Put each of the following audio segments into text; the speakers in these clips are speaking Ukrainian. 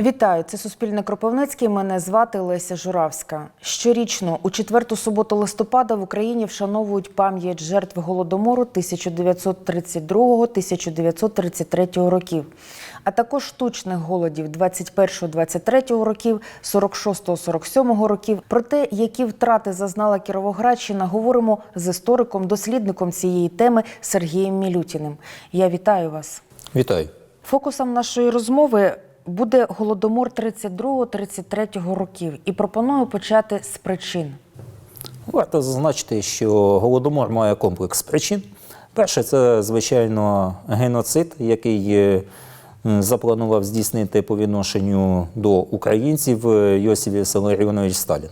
Вітаю, це Суспільне Кропивницький. Мене звати Леся Журавська. Щорічно, у четверту суботу листопада в Україні вшановують пам'ять жертв голодомору 1932-1933 років, а також штучних голодів 21-23 років, 46-47 років. Про те, які втрати зазнала Кіровоградщина, говоримо з істориком, дослідником цієї теми Сергієм Мілютіним. Я вітаю вас. Вітаю. Фокусом нашої розмови буде голодомор 32-33 років, і пропоную почати з причин. Варто зазначити, що голодомор має комплекс причин. Перше, це, звичайно, геноцид, який е, запланував здійснити по відношенню до українців е, Йосиф Вісаріонович Сталін.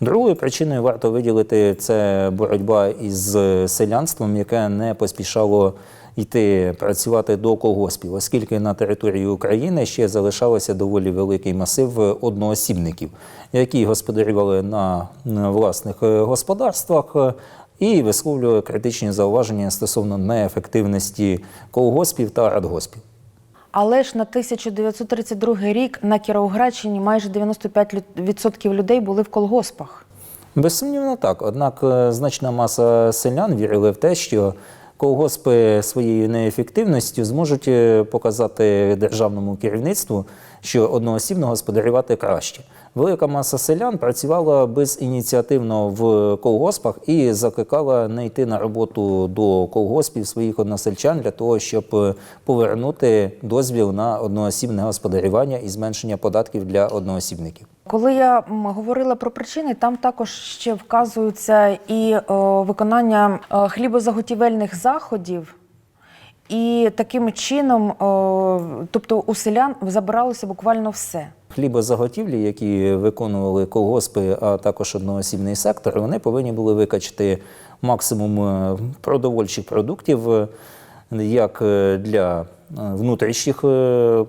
Другою причиною варто виділити це боротьба із е, селянством, яке не поспішало йти працювати до колгоспів, оскільки на території України ще залишався доволі великий масив одноосібників, які господарювали на власних е, господарствах. е, І висловлювали критичні зауваження стосовно неефективності колгоспів та радгоспів. Але ж на 1932 рік на Кіровоградщині майже 95% людей були в колгоспах. Безсумнівно так. Однак е, значна маса селян вірили в те, що колгоспи своєю неефективністю зможуть е, показати державному керівництву, що одноосібно господарювати краще. Велика маса селян працювала безініціативно в колгоспах і закликала не йти на роботу до колгоспів своїх односельчан для того, щоб е, повернути дозвіл на одноосібне господарювання і зменшення податків для одноосібників. Коли я говорила про причини, там також ще вказується і е, виконання е, хлібозаготівельних заходів. І таким чином, е, тобто у селян забиралося буквально все. Хлібозаготівлі, які виконували колгоспи, а також одноосібний сектор, вони повинні були викачати максимум е, продовольчих продуктів е, як для внутрішніх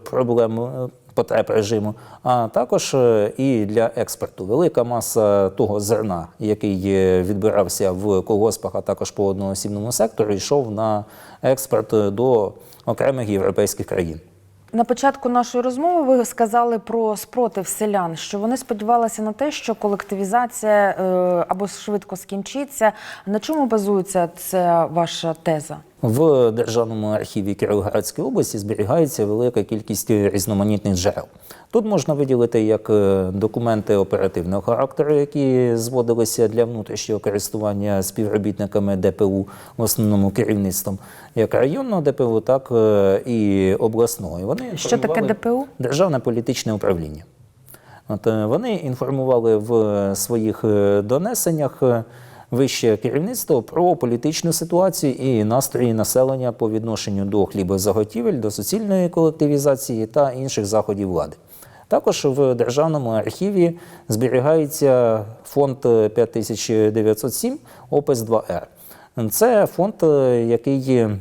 проблем. Потреб режиму, а також е, і для експорту. Велика маса того зерна, який відбирався в колгоспах, а також по одноосібному сектору, йшов на експорт е, до окремих європейських країн. На початку нашої розмови ви сказали про спротив селян, що вони сподівалися на те, що колективізація е, або швидко скінчиться. На чому базується ця ваша теза? В Державному архіві Кіровоградської області зберігається велика кількість різноманітних джерел. Тут можна виділити як е, документи оперативного характеру, які зводилися для внутрішнього користування співробітниками ДПУ, в основному керівництвом як районного ДПУ, так е, і обласного. І вони Що таке ДПУ? Державне політичне управління. От, е, вони інформували в своїх донесеннях вище керівництво про політичну ситуацію і настрої населення по відношенню до хлібозаготівель, до суцільної колективізації та інших заходів влади. Також в Державному архіві зберігається фонд е, 5907 опис 2Р. Це фонд, е, який е,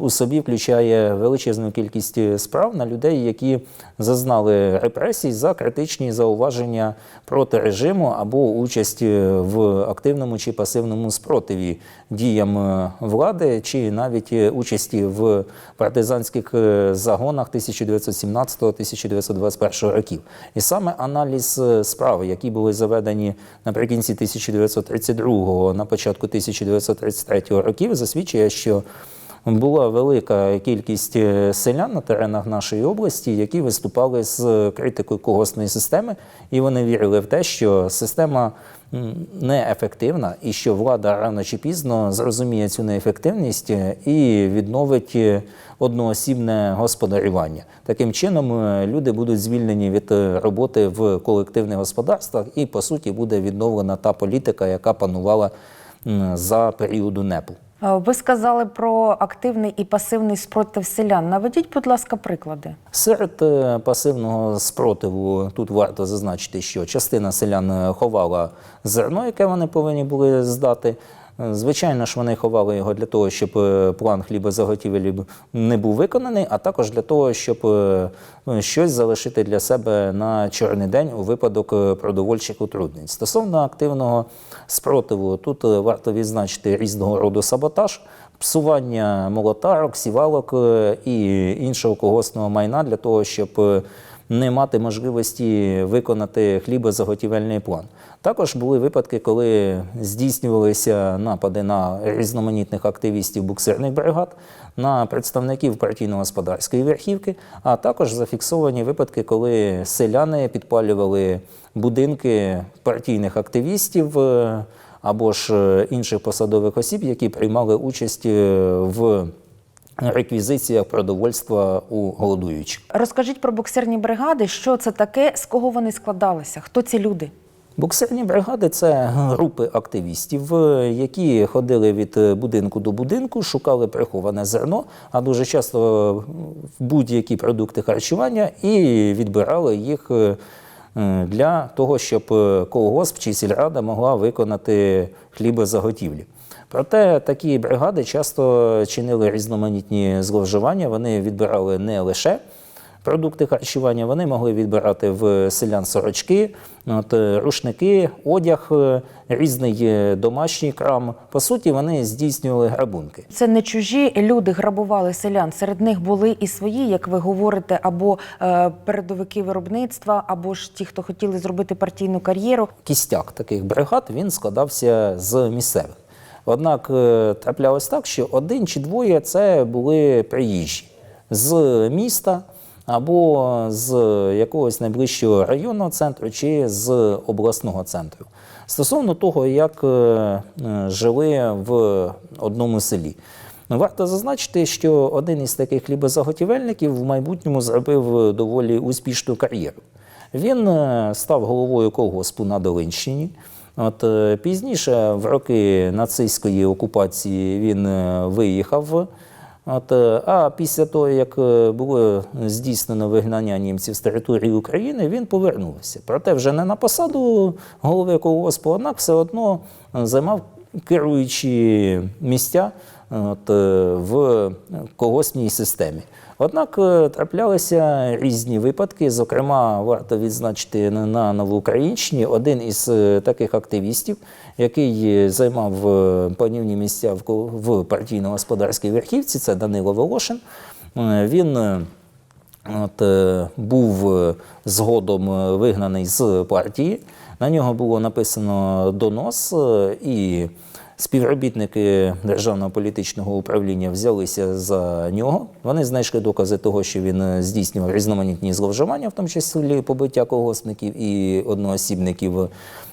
у собі включає величезну кількість е, справ на людей, які зазнали репресій за критичні зауваження проти режиму або участь в активному чи пасивному спротиві діям влади, чи навіть участі в партизанських загонах 1917-1921 років. І саме аналіз справ, які були заведені наприкінці 1932-го, на початку 1933 років, засвідчує, що була велика кількість е, селян на теренах нашої області, які виступали з критикою колгоспної системи, і вони вірили в те, що система неефективна і що влада рано чи пізно зрозуміє цю неефективність е, і відновить е, одноосібне господарювання. Таким чином люди будуть звільнені від роботи в колективних господарствах, і по суті буде відновлена та політика, яка панувала за періоду НЕПу. Е, Ви сказали про активний і пасивний спротив селян. Наведіть, будь ласка, приклади. Серед е, пасивного спротиву тут варто зазначити, що частина селян е, ховала зерно, яке вони повинні були здати. Звичайно ж, вони ховали його для того, щоб е, план хлібозаготівелі не був виконаний, а також для того, щоб е, ну, щось залишити для себе на чорний день у випадок е, продовольчих утруднень. Стосовно активного спротиву, тут варто відзначити різного роду саботаж, псування молотарок, сівалок і іншого колгоспного майна для того, щоб не мати можливості виконати хлібозаготівельний план. Також були випадки, коли здійснювалися напади на різноманітних активістів буксирних бригад, на представників партійно-господарської верхівки, а також зафіксовані випадки, коли селяни підпалювали будинки партійних активістів е, або ж е, інших посадових осіб, які приймали участь е, в реквізиціях продовольства у голодуючих. Розкажіть про боксерні бригади, що це таке, з кого вони складалися, хто ці люди? Боксерні бригади це групи активістів, е, які ходили від е, будинку до будинку, шукали приховане зерно, а дуже часто в будь-які продукти харчування і відбирали їх е, е, для того, щоб е, колгосп чи сільрада могла виконати хлібозаготівлі. Проте такі бригади часто чинили різноманітні зловживання. Вони відбирали не лише продукти харчування, вони могли відбирати в селян сорочки, от, е, рушники, одяг, е, різний е, домашній крам. По суті, вони здійснювали грабунки. Це не чужі люди грабували селян. Серед них були і свої, як ви говорите, або е, передовики виробництва, або ж ті, хто хотіли зробити партійну кар'єру. Кістяк таких бригад він складався з місцевих. Однак е, траплялось так, що один чи двоє це були приїжджі з міста або з якогось найближчого районного центру чи з обласного центру. Стосовно того, як е, е, жили в одному селі. Варто зазначити, що один із таких хлібозаготівельників в майбутньому зробив доволі успішну кар'єру. Він став головою колгоспу на Долинщині. От е, пізніше, в роки нацистської окупації, він е, виїхав. От, е, а після того, як було здійснено вигнання німців з території України, він повернувся. Проте вже не на посаду голови колгоспу, однак все одно займав керуючі місця от, в колгоспній системі. Однак е, траплялися різні випадки. Зокрема, варто відзначити на- Новоукраїнщині один із е, таких активістів, який займав е, панівні місця в партійно-господарській верхівці, це Данило Волошин. Він От, був згодом вигнаний з партії. На нього було написано донос, і співробітники Державного політичного управління взялися за нього. Вони знайшли докази того, що він е, здійснював різноманітні зловживання, в тому числі побиття колгоспників і одноосібників.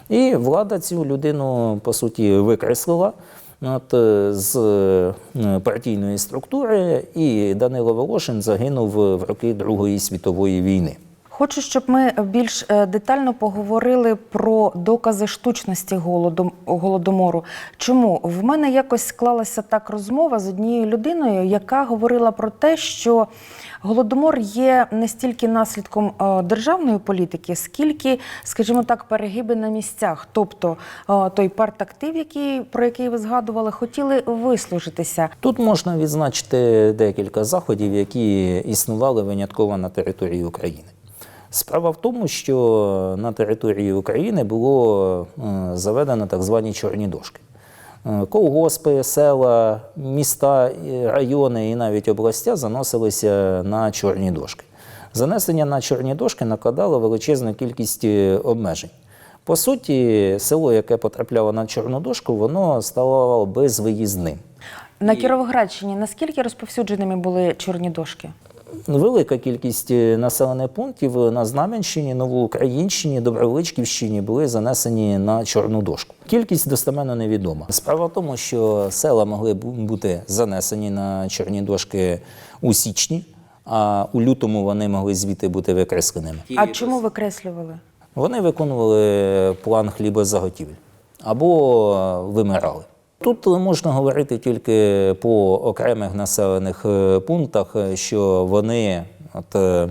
І влада цю людину, по суті, викреслила. От, е, з е, партійної структури, і Данило Волошин загинув в роки Другої світової війни. Хочу, щоб ми більш е, детально поговорили про докази штучності голоду, голодомору. Чому в мене якось склалася так розмова з однією людиною, яка говорила про те, що голодомор є не стільки наслідком е, державної політики, скільки, скажімо так, перегиби на місцях. Тобто е, той партактив, який про який ви згадували, хотіли вислужитися. Тут можна відзначити декілька заходів, які існували винятково на території України. Справа в тому, що на території України було е, заведено так звані чорні дошки. Е, Колгоспи, села, міста, райони і навіть областя заносилися на чорні дошки. Занесення на чорні дошки накладало величезну кількість е, обмежень. По суті, село, яке потрапляло на чорну дошку, воно ставало безвиїзним. На Кіровоградщині наскільки розповсюдженими були чорні дошки? Велика кількість е, населених пунктів на Знам'янщині, Новоукраїнщині, Добровичківщині були занесені на чорну дошку. Кількість достеменно невідома. Справа в тому, що села могли бу- бути занесені на чорні дошки у січні, а у лютому вони могли звідти бути викресленими. А чому викреслювали? Вони виконували план хлібозаготівель або е, вимирали. Тут можна говорити тільки по окремих населених е, пунктах, е, що вони от, е,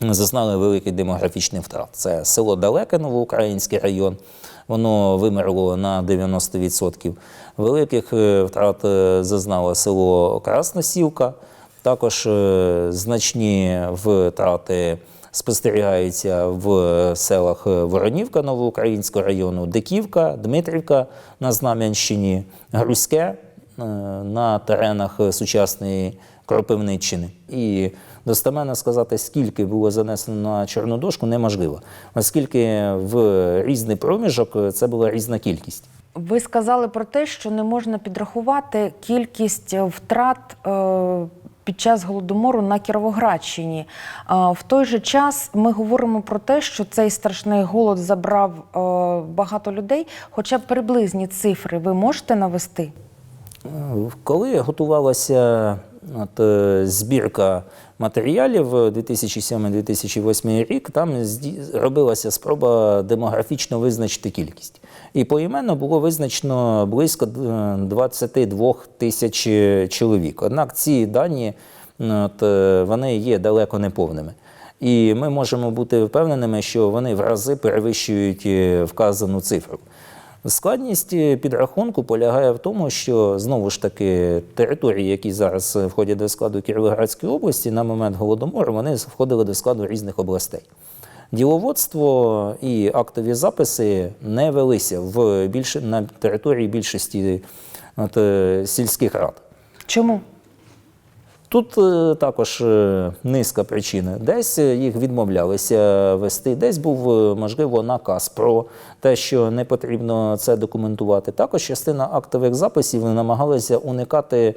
зазнали великий демографічний втрат. Це село Далеке, Новоукраїнський район. Воно вимерло на 90%. Великих втрат зазнало село Красносілка. Також значні втрати спостерігаються в селах Воронівка Новоукраїнського району, Диківка, Дмитрівка на Знам'янщині, Грузьке е, на теренах сучасної Кропивниччини. І достеменно сказати, скільки було занесено на чорну дошку, неможливо, оскільки в різний проміжок це була різна кількість. Ви сказали про те, що не можна підрахувати кількість е, втрат е, під час голодомору на Кіровоградщині. В той же час ми говоримо про те, що цей страшний голод забрав е, багато людей. Хоча б приблизні цифри ви можете навести? Коли готувалася от, е, збірка матеріалів 2007-2008 рік, там робилася спроба демографічно визначити кількість. І поіменно було визначено близько е, 22 тисяч е, чоловік. Однак ці дані от, е, вони є далеко не повними. І ми можемо бути впевненими, що вони в рази перевищують е, вказану цифру. Складність е, підрахунку полягає в тому, що знову ж таки території, які зараз е, входять до складу Кіровоградської області, на момент голодомору вони входили до складу різних областей. Діловодство і актові записи не велися в більше, на території більшості от, е, сільських рад. Чому? Тут е, також е, низка причин. Десь е, їх відмовлялися вести, десь був, можливо, наказ про те, що не потрібно це документувати. Також частина актових записів намагалася уникати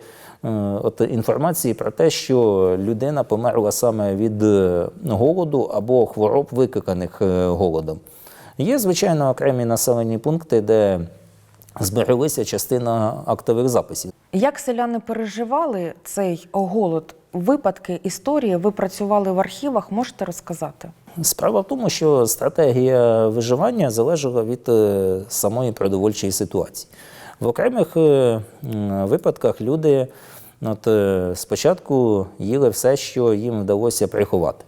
от, інформації про те, що людина померла саме від голоду або хвороб, викликаних голодом. Є, звичайно, окремі населені пункти, де збереглися частина актових записів. Як селяни переживали цей голод? Випадки, історії ви працювали в архівах, можете розказати? Справа в тому, що стратегія виживання залежала від е, самої продовольчої ситуації. В окремих е, випадках люди от, е, спочатку їли все, що їм вдалося приховати,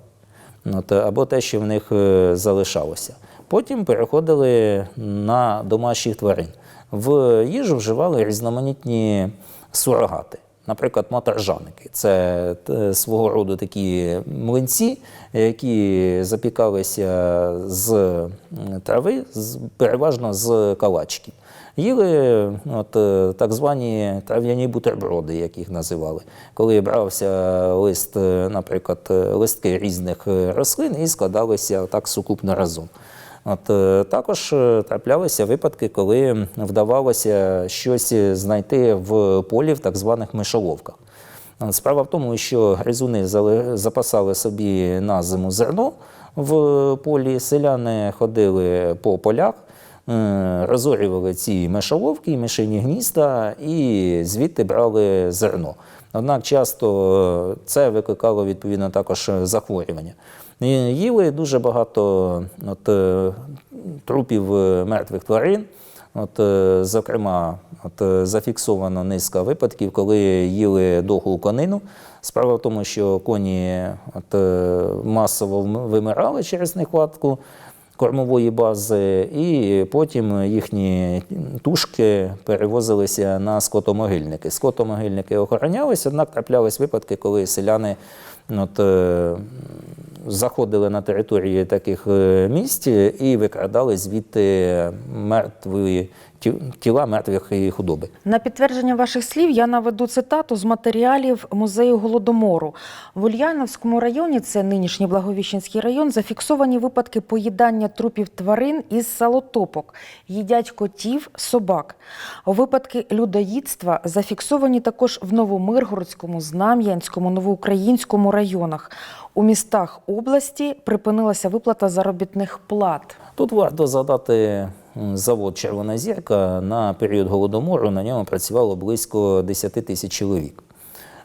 от, або те, що в них залишалося. Потім переходили на домашніх тварин. В їжу вживали різноманітні сурогати. Наприклад, моторжаники це е, свого роду такі млинці, які запікалися з трави, переважно з калачків. Їли от, е, так звані трав'яні бутерброди, як їх називали, коли брався лист, е, наприклад, листки різних рослин і складалися так сукупно разом. От, е, також е, траплялися випадки, коли вдавалося щось знайти в полі в так званих мишоловках. Справа в тому, що гризуни запасали собі на зиму зерно в полі, селяни ходили по полях, розорювали ці мишоловки, мишині гнізда і звідти брали зерно. Однак часто е, це викликало відповідно також захворювання. І Їли дуже багато от, е, трупів е, мертвих тварин. От, е, зокрема, от, е, зафіксовано низка випадків, коли їли дохлу конину. Справа в тому, що коні от, е, масово вимирали через нехватку кормової бази, і потім їхні тушки перевозилися на скотомогильники. Скотомогильники охоронялися, однак траплялись випадки, коли селяни от, е, заходили на території таких е, місць і викрадали звідти мертві тіла мертвих худоби. На підтвердження ваших слів я наведу цитату з матеріалів музею голодомору. В Ульяновському районі, це нинішній Благовіщенський район, зафіксовані випадки поїдання трупів тварин із салотопок, їдять котів, собак. Випадки людоїдства зафіксовані також в Новомиргородському, Знам'янському, Новоукраїнському районах. У містах області припинилася виплата заробітних плат. Тут варто згадати м, завод Червона зірка. На період голодомору на ньому працювало близько 10 тисяч чоловік.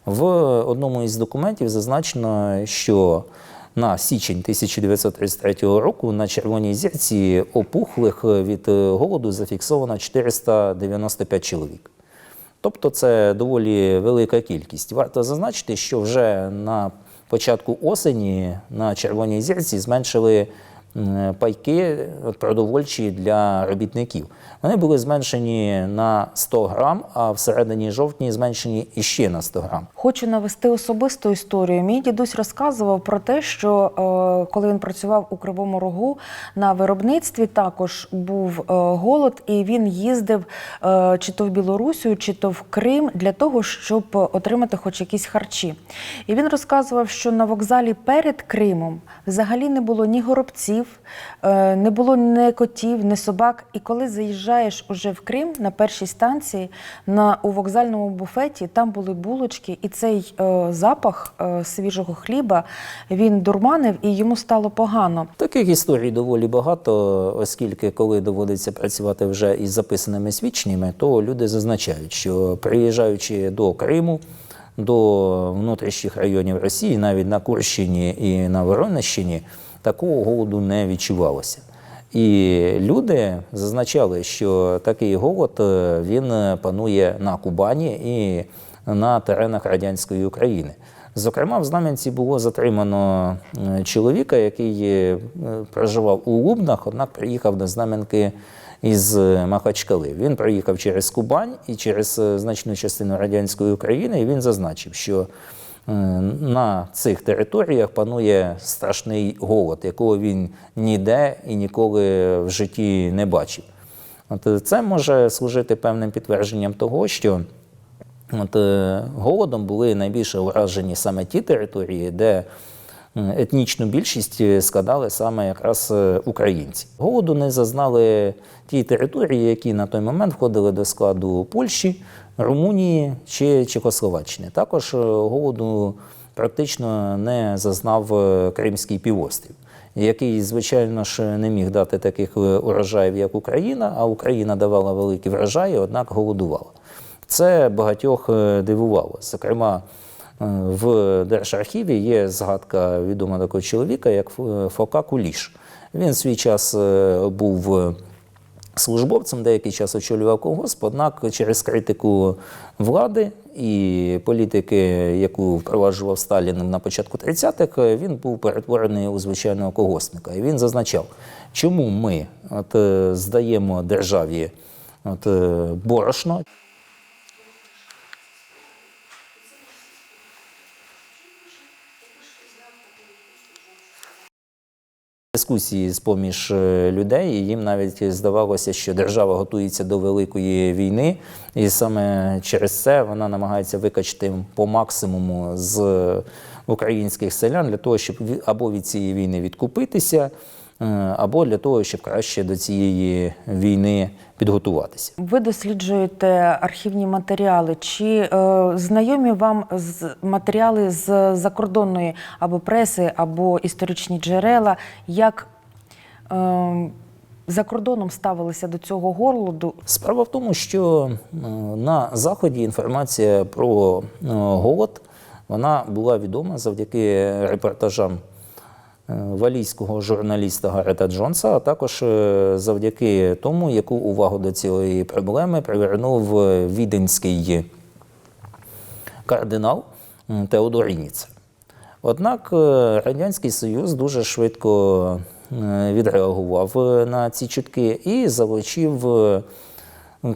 В одному із документів зазначено, що на січень 1933 року на Червоній зірці опухлих від голоду зафіксовано 495 чоловік. Тобто це доволі велика кількість. Варто зазначити, що вже на початку осені на Червоній зірці зменшили пайки продовольчі для робітників. Вони були зменшені на 100 грам, а в середині жовтні зменшені іще на 100 грам. Хочу навести особисту історію. Мій дідусь розказував про те, що е, коли він працював у Кривому Рогу на виробництві, також був е, голод, і він їздив е, чи то в Білорусію, чи то в Крим для того, щоб отримати хоч якісь харчі. І він розказував, що на вокзалі перед Кримом взагалі не було ні горобців, е, не було ні котів, ні собак. І коли заїжджаєш уже в Крим на першій станції, на у вокзальному буфеті там були булочки, і цей е, запах е, свіжого хліба він дурманив і йому стало погано. Таких історій доволі багато, оскільки коли доводиться працювати вже із записаними свідченнями, то люди зазначають, що приїжджаючи до Криму, до внутрішніх районів Росії, навіть на Курщині і на Воронищині, такого голоду не відчувалося. І люди зазначали, що такий голод е, він панує на Кубані і на теренах радянської України. Зокрема, в Знам'янці було затримано е, чоловіка, який е, проживав у Лубнах, однак приїхав до Знам'янки із Махачкали. Він приїхав через Кубань і через значну частину радянської України, і він зазначив, що на цих територіях панує страшний голод, якого він ніде і ніколи в житті не бачив. От е, це може служити певним підтвердженням того, що От, е, голодом були найбільше уражені саме ті території, де етнічну більшість е, складали саме якраз е, українці. Голоду не зазнали ті території, які на той момент входили до складу Польщі, Румунії чи Чехословаччини. Також е, голоду практично не зазнав е, Кримський півострів. Який, звичайно ж, не міг дати таких е, урожаїв, як Україна, а Україна давала великі врожаї, однак голодувала. Це багатьох дивувало. Зокрема, в Держархіві є згадка відома такого чоловіка, як Фока Куліш. Він свій час був службовцем, деякий час очолював колгосп, однак через критику влади і політики, яку впроваджував Сталін на початку 30-х, е, він був перетворений у звичайного колгоспника. І він зазначав, чому ми от, здаємо державі от, е, борошно, дискусії з поміж е, людей, і їм навіть здавалося, що держава готується до великої війни, і саме через це вона намагається викачати по максимуму з українських селян для того, щоб або від цієї війни відкупитися, е, або для того, щоб краще до цієї війни підготуватися. Ви досліджуєте архівні матеріали. Чи е, знайомі вам з матеріали з закордонної або преси, або історичні джерела, як е, за кордоном ставилися до цього голоду? Справа в тому, що е, на Заході інформація про е, голод вона була відома завдяки репортажам валійського журналіста Гарета Джонса, а також е, завдяки тому, яку увагу до цієї проблеми привернув е, віденський кардинал Теодор Ініцер. Однак е, Радянський Союз дуже швидко е, відреагував е, на ці чутки і залучив е,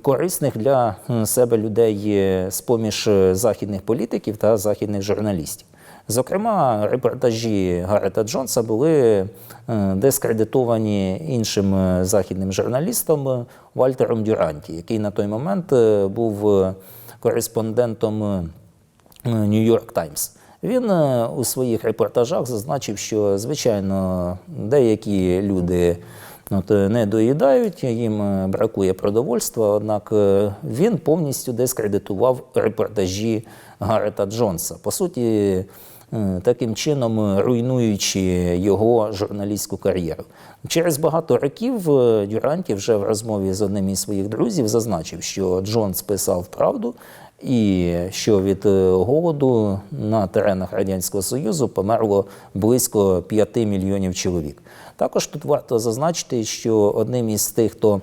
корисних для себе людей е, з-поміж е, західних політиків та західних журналістів. Зокрема, репортажі Гарета Джонса були е, дискредитовані іншим е, західним журналістом е, Вальтером Дюранті, який на той момент був кореспондентом Нью-Йорк Таймс. Він у своїх репортажах зазначив, що звичайно деякі люди от, не доїдають, їм бракує продовольства. Однак він повністю дискредитував репортажі Гарета Джонса. По суті, таким чином е, руйнуючи його журналістську кар'єру. Через багато років е, Дюранті вже в розмові з одним із своїх друзів зазначив, що Джонс писав правду. І що від е, голоду на теренах Радянського Союзу померло близько 5 мільйонів чоловік. Також тут варто зазначити, що одним із тих, хто е,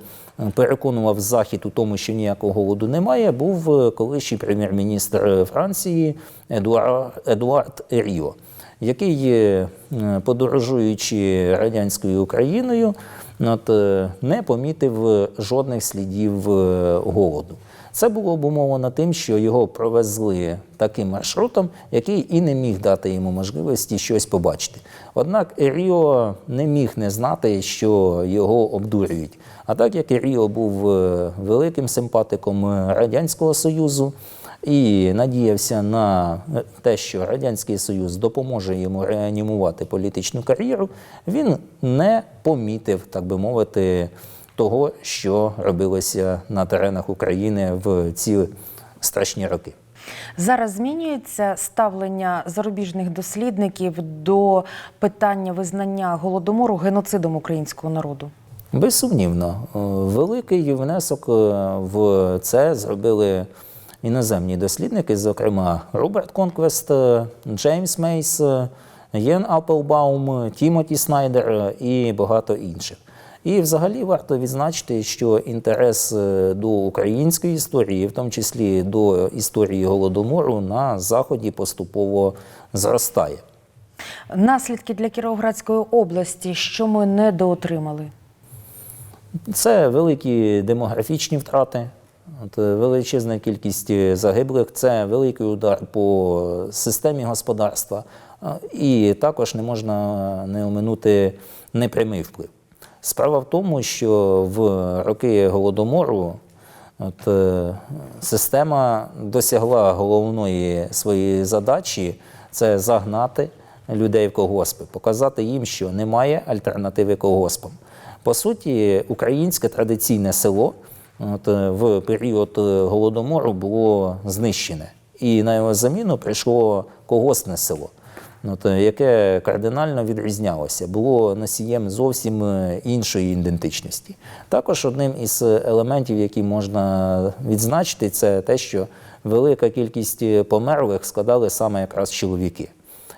переконував Захід у тому, що ніякого голоду немає, був е, колишній прем'єр-міністр Франції Едуар, Едуард Ріо, який, е, подорожуючи радянською Україною, от, е, не помітив жодних слідів е, голоду. Це було обумовлено тим, що його провезли таким маршрутом, який і не міг дати йому можливості щось побачити. Однак Ріо не міг не знати, що його обдурюють. А так як Ріо був е, великим симпатиком Радянського Союзу і надіявся на те, що Радянський Союз допоможе йому реанімувати політичну кар'єру, він не помітив, так би мовити, того, що робилося на теренах України в ці страшні роки. Зараз змінюється ставлення зарубіжних дослідників до питання визнання голодомору геноцидом українського народу. Безсумнівно, великий внесок е, в це зробили іноземні дослідники, зокрема Роберт Конквест, е, Джеймс Мейс, е, Єн Апелбаум, Тімоті Снайдер і багато інших. І взагалі варто відзначити, що інтерес е, до української історії, в тому числі до історії голодомору, на заході поступово зростає. Наслідки для Кіровоградської області, що ми недоотримали. Це великі демографічні втрати, от, е, величезна кількість е, загиблих, це великий удар по системі господарства, і також не можна не оминути непрямий вплив. Справа в тому, що в роки голодомору от, е, система досягла головної своєї задачі це загнати людей в колгоспи, показати їм, що немає альтернативи колгоспам. По суті, українське традиційне село от, е, в період е, голодомору було знищене, і на його заміну прийшло колгоспне село, от, е, яке кардинально відрізнялося, було носієм зовсім е, іншої ідентичності. Також одним із елементів, які можна відзначити, це те, що велика кількість е, померлих складали саме якраз чоловіки.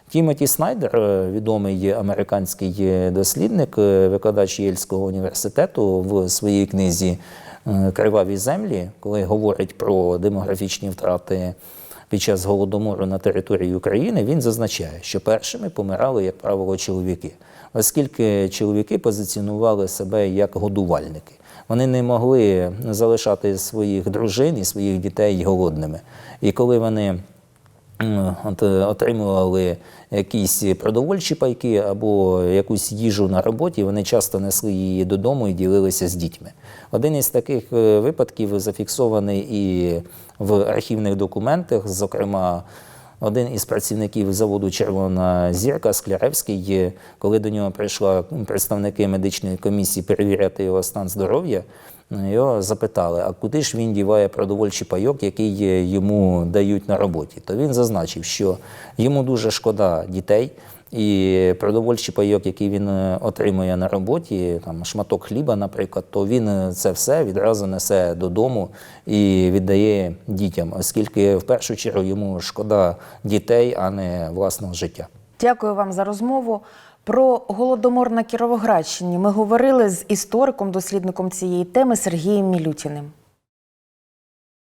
Тімоті Снайдер, е, відомий американський дослідник, викладач Єльського університету, в своїй книзі Криваві землі, коли говорить про демографічні втрати під час голодомору на території України, він зазначає, що першими помирали, як правило, чоловіки, оскільки чоловіки позиціонували себе як годувальники. Вони не могли залишати своїх дружин і своїх дітей голодними. І коли вони отримували якісь продовольчі пайки або якусь їжу на роботі, вони часто несли її додому і ділилися з дітьми. Один із таких е, випадків зафіксований і в архівних документах, зокрема. Один із працівників заводу Червона зірка Скляревський, е, коли до нього прийшли представники медичної комісії перевіряти його стан здоров'я, його запитали, а куди ж він діває продовольчий пайок, який е, йому дають на роботі. То він зазначив, що йому дуже шкода дітей, і продовольчий пайок, який він е, отримує на роботі, там шматок хліба, наприклад, то він е, це все відразу несе додому і віддає дітям, оскільки в першу чергу йому шкода дітей, а не власного життя. Дякую вам за розмову. Про голодомор на Кіровоградщині ми говорили з істориком, дослідником цієї теми Сергієм Мілютіним.